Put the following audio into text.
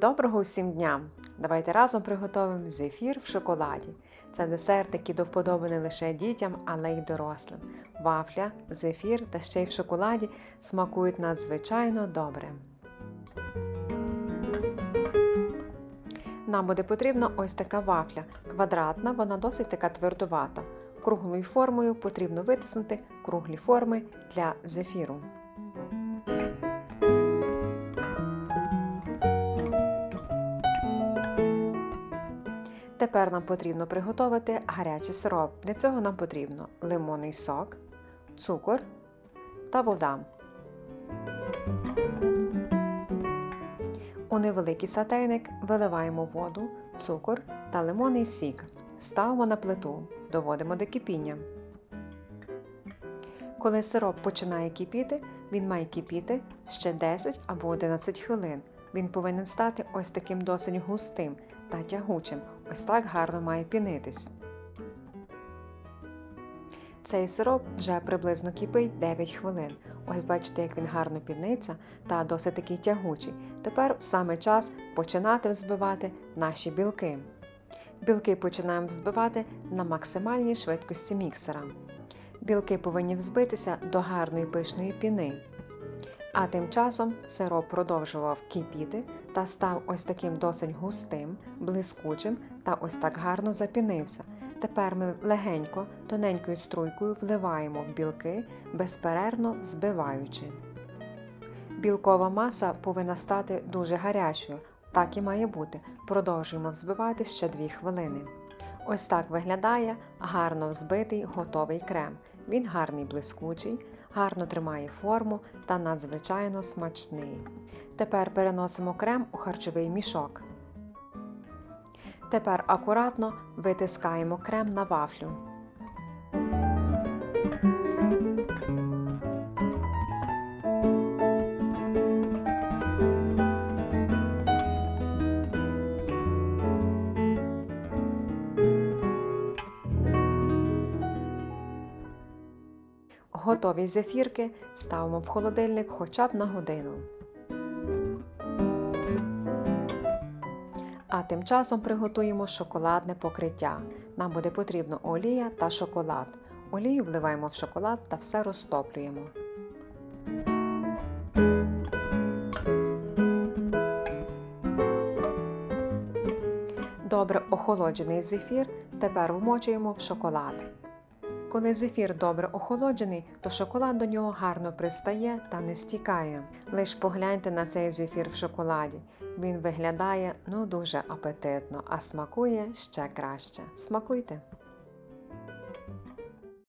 Доброго усім дня! Давайте разом приготуємо зефір в шоколаді. Це десерт, який до вподоби не лише дітям, але й дорослим. Вафля, зефір та ще й в шоколаді смакують надзвичайно добре. Нам буде потрібна ось така вафля. Квадратна, вона досить така твердувата. Круглою формою потрібно витиснути круглі форми для зефіру. Тепер нам потрібно приготувати гарячий сироп. Для цього нам потрібно лимонний сок, цукор та вода. У невеликий сатейник виливаємо воду, цукор та лимонний сік. Ставимо на плиту, доводимо до кипіння. Коли сироп починає кипіти, він має кипіти ще 10 або 11 хвилин. Він повинен стати ось таким досить густим та тягучим. Ось так гарно має пінитись. Цей сироп вже приблизно кипить 9 хвилин. Ось бачите, як він гарно піниться та досить такий тягучий. Тепер саме час починати взбивати наші білки. Білки починаємо взбивати на максимальній швидкості міксера. Білки повинні взбитися до гарної пишної піни. А тим часом сироп продовжував кипіти та став ось таким досить густим, блискучим та ось так гарно запінився. Тепер ми легенько, тоненькою струйкою вливаємо в білки, безперервно взбиваючи. Білкова маса повинна стати дуже гарячою, так і має бути. Продовжуємо взбивати ще 2 хвилини. Ось так виглядає гарно взбитий готовий крем. Він гарний блискучий, гарно тримає форму та надзвичайно смачний. Тепер переносимо крем у харчовий мішок. Тепер акуратно витискаємо крем на вафлю. Готові зефірки ставимо в холодильник хоча б на годину. А тим часом приготуємо шоколадне покриття. Нам буде потрібно олія та шоколад. Олію вливаємо в шоколад та все розтоплюємо. Добре охолоджений зефір тепер вмочуємо в шоколад. Коли зефір добре охолоджений, то шоколад до нього гарно пристає та не стікає. Лиш погляньте на цей зефір в шоколаді. Він виглядає ну дуже апетитно, а смакує ще краще. Смакуйте!